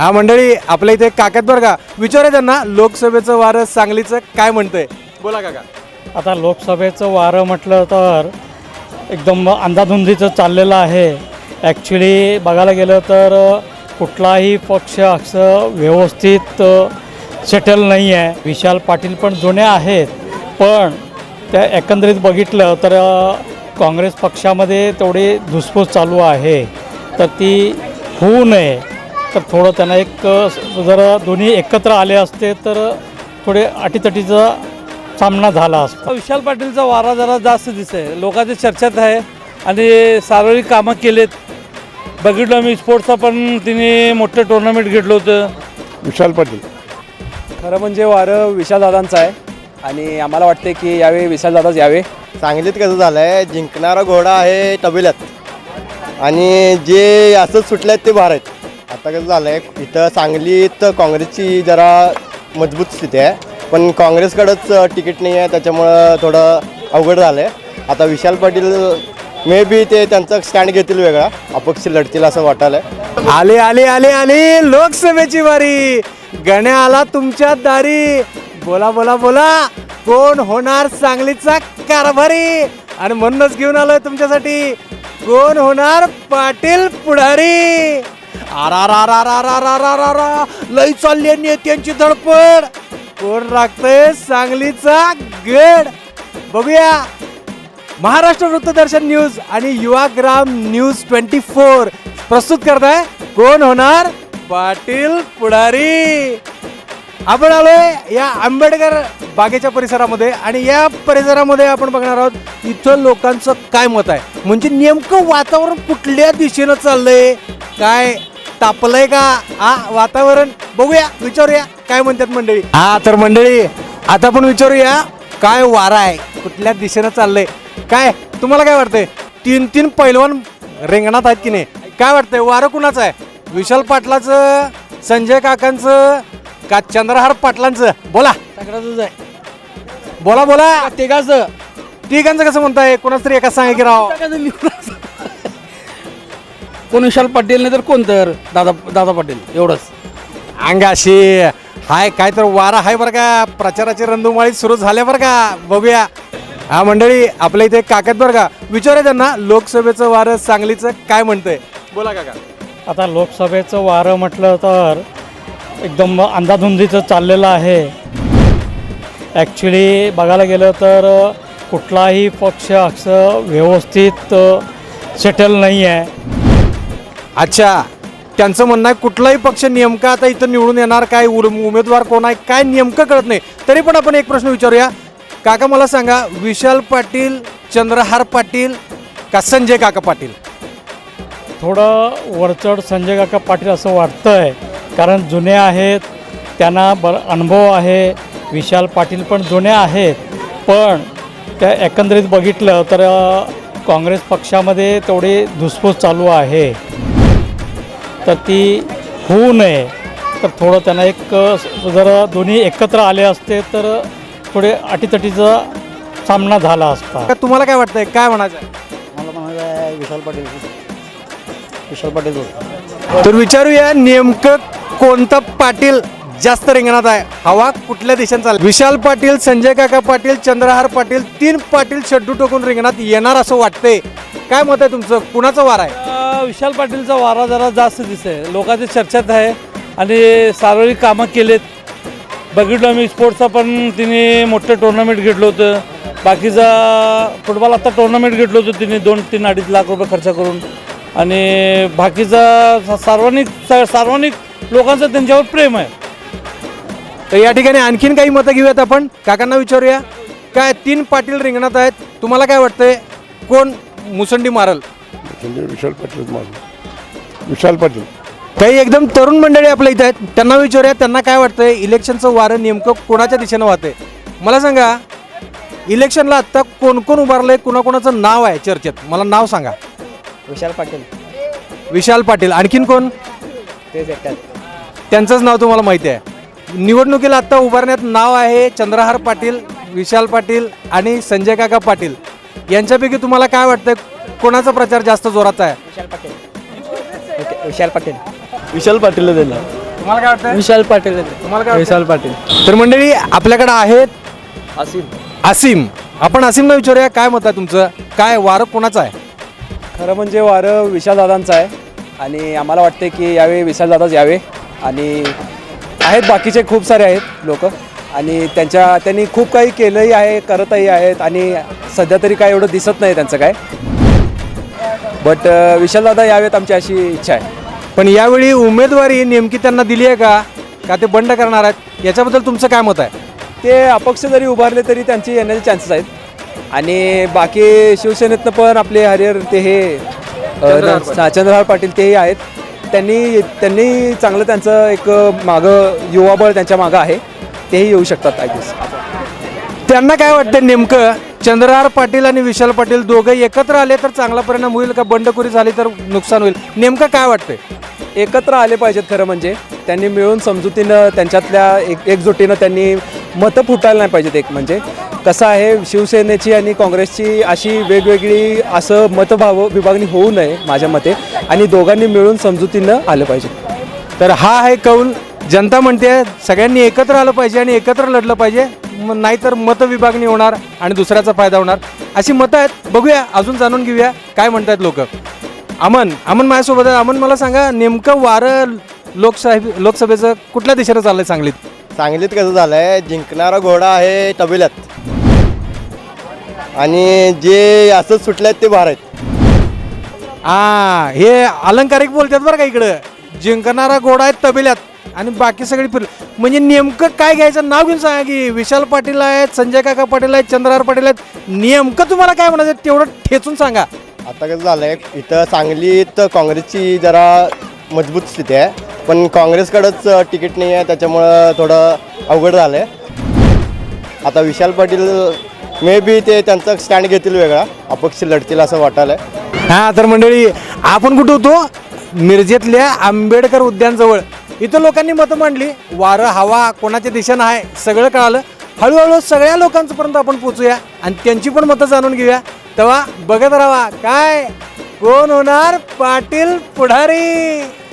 हा मंडळी आपल्या इथे काकात बरं का. विचारा त्यांना लोकसभेचं वारं सांगलीचं काय म्हणतंय? बोला काका. आता लोकसभेचं वारं म्हटलं तर एकदम अंदाधुंदीचं चाललेलं आहे. ॲक्च्युली बघायला गेलं तर कुठलाही पक्ष असं व्यवस्थित सेटल नाही आहे विशाल पाटील पण जुने आहेत. पण त्या एकंदरीत बघितलं तर काँग्रेस पक्षामध्ये तेवढी धुसफूस चालू आहे. तर ती होऊ नये. तर थोडं त्यांना एक जर दोन्ही एकत्र आले असते तर थोडे अटीतटीचा सामना झाला असता. विशाल पाटीलचा वारा जरा जास्त दिसतंय. लोकांच्या चर्चेत आहे आणि सार्वजनिक कामं केलेत. बघितलं मी स्पोर्ट्सचा पण तिने मोठं टुर्नामेंट घेतलं होतं. विशाल पाटील. खरं म्हणजे वारं विशालदादांचं आहे आणि आम्हाला वाटते की यावेळी विशालदादाच यावे. सांगलीत कसं झालं आहे जिंकणारा घोडा आहे तबेल्यात आणि जे असंच सुटले आहेत ते आहेत आता कसं झालं आहे इथं सांगलीत काँग्रेसची जरा मजबूत स्थिती आहे. पण काँग्रेसकडंच तिकीट नाही आहे त्याच्यामुळं थोडं अवघड झालं आहे आता विशाल पाटील मे बी ते त्यांचा स्टँड घेतील वेगळा अपक्ष लढतील असं वाटायला आले आले आले आले लोकसभेची वारी. गण्या आला तुमच्या दारी. बोला बोला बोला. कोण होणार सांगलीचा कारभारी? आणि म्हणूनच घेऊन आलोय तुमच्यासाठी. कोण होणार पाटील पुढारी? आरा लई चालली नेत्यांची धडपड. कोण राखतय? सांगलीचा गड. बघूया. महाराष्ट्र वृत्तदर्शन न्यूज आणि युवाग्राम न्यूज ट्वेंटी फोर प्रस्तुत करताय. आहे कोण होणार? पाटील पुढारी. आपण आलोय या आंबेडकर बागेच्या परिसरामध्ये आणि या परिसरामध्ये आपण बघणार आहोत इथं लोकांचं काय मत आहे? म्हणजे नेमकं वातावरण कुठल्या दिशेनं चाललंय? काय तापलंय का? हा वातावरण? बघूया विचारूया. काय म्हणतात मंडळी? हा तर मंडळी आता आपण विचारूया काय वारा आहे? कुठल्या दिशेनं चाललंय? काय तुम्हाला काय वाटतंय? तीन तीन पैलवान रिंगणात आहेत की नाही? काय वाटतंय? वारं कुणाचं आहे? विशाल पाटलाचं संजय काकांचं का चंद्रहार पाटलांचं. बोला. सगळ्याच आहे. बोला बोला. तिघाचं? तिघांचं कसं म्हणताय? कोणाच तरी एका सांगा की राव. कोण विशाल पाटील नाही तर कोण तर? दादा दादा पाटील एवढंच. अंगाशी हाय काय तर वारा हाय बरं का? प्रचाराची रंधुमाळी सुरू झाल्या बरं का? बघूया. हा मंडळी आपल्या इथे काकत बरं का? विचारा त्यांना लोकसभेचं वारं सांगलीचं काय म्हणतंय? बोला काका. आता लोकसभेचं वारं म्हटलं तर एकदम अंधाधुंदीचं चाललेलं आहे. ॲक्च्युली बघायला गेलं तर कुठलाही पक्ष असं व्यवस्थित सेटल नाही आहे अच्छा त्यांचं म्हणणं आहे कुठलाही पक्ष नेमका आता इथं निवडून येणार काय उमेदवार कोण आहे काय नेमकं कळत नाही. तरी पण आपण एक प्रश्न विचारूया. काका मला सांगा विशाल पाटील चंद्रहार पाटील का संजय काका पाटील? थोडं वरचढ संजय काका पाटील असं वाटतं आहे कारण जुने आहेत त्यांना बर अनुभव आहे विशाल पाटील पण जुने आहेत. पण त्या एकंदरीत बघितलं तर काँग्रेस पक्षामध्ये तेवढी धुसफूस चालू आहे. तर ती होऊ नये. तर थोडं त्यांना एक जर दोन्ही एकत्र आले असते तर थोडे अटीतटीचा सामना झाला असता. का तुम्हाला काय वाटतंय? काय म्हणायचं? आहे? मला म्हणायचं आहे विशाल पाटील. विशाल पाटील तर विचारूया नेमकं कोणतं पाटील जास्त रिंगणात आहे? हवा कुठल्या देशात चाल विशाल पाटील संजय काका पाटील चंद्रहार पाटील तीन पाटील शड्डू टोकून रिंगणात येणार असं वाटतंय. काय मत आहे तुमचं? कुणाचं वार आहे? विशाल पाटीलचा वारा जरा जास्त दिसतोय. लोकांच्या चर्चेत आहे आणि सार्वजनिक कामं केलेत. बघितलं आम्ही स्पोर्ट्सचा पण तिने मोठं टुर्नामेंट घेतलं होतं. बाकीचा फुटबॉल आता टुर्नामेंट घेतलं होतं तिने दोन तीन अडीच लाख रुपये खर्च करून. आणि बाकीचा सार्वजनिक सार्वजनिक लोकांचं त्यांच्यावर प्रेम आहे. तर या ठिकाणी आणखीन काही मतं घेऊयात आपण. काकांना विचारूया. काय तीन पाटील रिंगणात आहेत? तुम्हाला काय वाटतंय? कोण? मुसंडी मारल. म्हणजे विशाल पाटील माझं विशाल पाटील. काही एकदम तरुण मंडळी आपल्या इथं आहेत. त्यांना विचारूया त्यांना काय वाटतंय? इलेक्शनचं वारं नेमकं कोणाच्या दिशेनं वाहतंय? मला सांगा इलेक्शनला आत्ता कोण कोण उभारलंय कुणाकोणाचं नाव आहे चर्चेत? मला नाव सांगा. विशाल पाटील. विशाल पाटील. आणखीन कोण? तेच एकट्यात. त्यांचंच नाव तुम्हाला माहिती आहे. निवडणुकीला आत्ता उभारण्यात नाव आहे चंद्रहार पाटील विशाल पाटील आणि संजय काका पाटील. यांच्यापैकी तुम्हाला काय वाटतंय? कोणाचा प्रचार जास्त जोराचा आहे? विशाल पाटील. ओके विशाल पाटील. विशाल पाटील दिला तुम्हाला काय वाटतं विशाल पाटील तुम्हाला काय विशाल पाटील. तर मंडळी आपल्याकडे आहेत असीम. आसिम आपण आसिमला विचारूया काय मत आहे तुमचं? काय वारं कोणाचं आहे? खरं म्हणजे वारं विशालदादांचं आहे. आणि आम्हाला वाटते की यावेळी विशालदादाच यावे. आणि आहेत बाकीचे खूप सारे आहेत लोक. आणि त्यांच्या त्यांनी खूप काही केलंही आहे करतही आहेत. आणि सध्या तरी काय एवढं दिसत नाही त्यांचं काय. बट विशालदादा यावेत आमची अशी इच्छा आहे. पण यावेळी उमेदवारी नेमकी त्यांना दिली आहे का? का ते बंड करणार आहेत? याच्याबद्दल तुमचं काय मत आहे? ते अपक्ष जरी उभारले तरी त्यांची येण्याचे चान्सेस आहेत. आणि बाकी शिवसेनेतनं पण आपले हरिहर ते हे अ, हा, चंद्रहार पाटील तेही आहेत. त्यांनी त्यांनी चांगलं त्यांचं एक मागं युवाबळ त्यांच्या मागं आहे. तेही येऊ शकतात आय गेस त्यांना काय वाटतं नेमकं? चंद्रहार पाटील आणि विशाल पाटील दोघं एकत्र आले तर चांगला परिणाम होईल का? बंडखोरी झाली तर नुकसान होईल. नेमकं काय वाटतंय? एकत्र आले पाहिजेत खरं म्हणजे. त्यांनी मिळून समजुतीनं त्यांच्यातल्या एक एकजुटीनं त्यांनी मतं फुटायला नाही पाहिजेत एक म्हणजे. कसं आहे शिवसेनेची आणि काँग्रेसची अशी वेगवेगळी असं मतभाव विभागणी होऊ नये माझ्या मते. आणि दोघांनी मिळून समजुतीनं आलं पाहिजे तर हा आहे कौल. जनता म्हणते सगळ्यांनी एकत्र आलं पाहिजे आणि एकत्र लढलं पाहिजे. म- नाहीतर मत विभागणी होणार आणि दुसऱ्याचा फायदा होणार. अशी मतं आहेत. बघूया अजून जाणून घेऊया काय म्हणतात लोक. अमन अमन माझ्यासोबत आहे अमन मला सांगा नेमकं वारं लोकशाही लोकसभेचं कुठल्या दिशेनं चाललंय सांगलीत? सांगलीत कसं झालंय? जिंकणारा घोडा आहे तबेल्यात आणि जे असंच सुटल्यात ते बाहेर आहेत. हा हे अलंकारिक बोलतात बरं का इकडं. जिंकणारा घोडा आहे तबेल्यात आणि बाकी सगळी फिर म्हणजे नेमकं काय घ्यायचं नाव घेऊन सांगा की विशाल पाटील आहेत संजय काका पाटील आहेत चंद्रहार पाटील आहेत. नेमकं तुम्हाला काय म्हणायचं तेवढं ठेचून सांगा. आता कसं झालंय इथं सांगलीत काँग्रेसची जरा मजबूत स्थिती आहे. पण काँग्रेसकडंच तिकीट नाही आहे त्याच्यामुळं थोडं अवघड झालं आहे आता विशाल पाटील मे बी ते त्यांचा स्टँड घेतील वेगळा. अपक्ष लढतील असं वाटायला हा तर मंडळी आपण कुठं होतो? मिरजेतल्या आंबेडकर उद्यानजवळ. इथं लोकांनी मतं मांडली. वारं हवा कोणाच्या दिशेनं आहे सगळं कळालं. हळूहळू सगळ्या लोकांपर्यंत आपण पोचूया आणि त्यांची पण मतं जाणून घेऊया. तेव्हा बघत राहा काय? कोण होणार? पाटील पुढारी!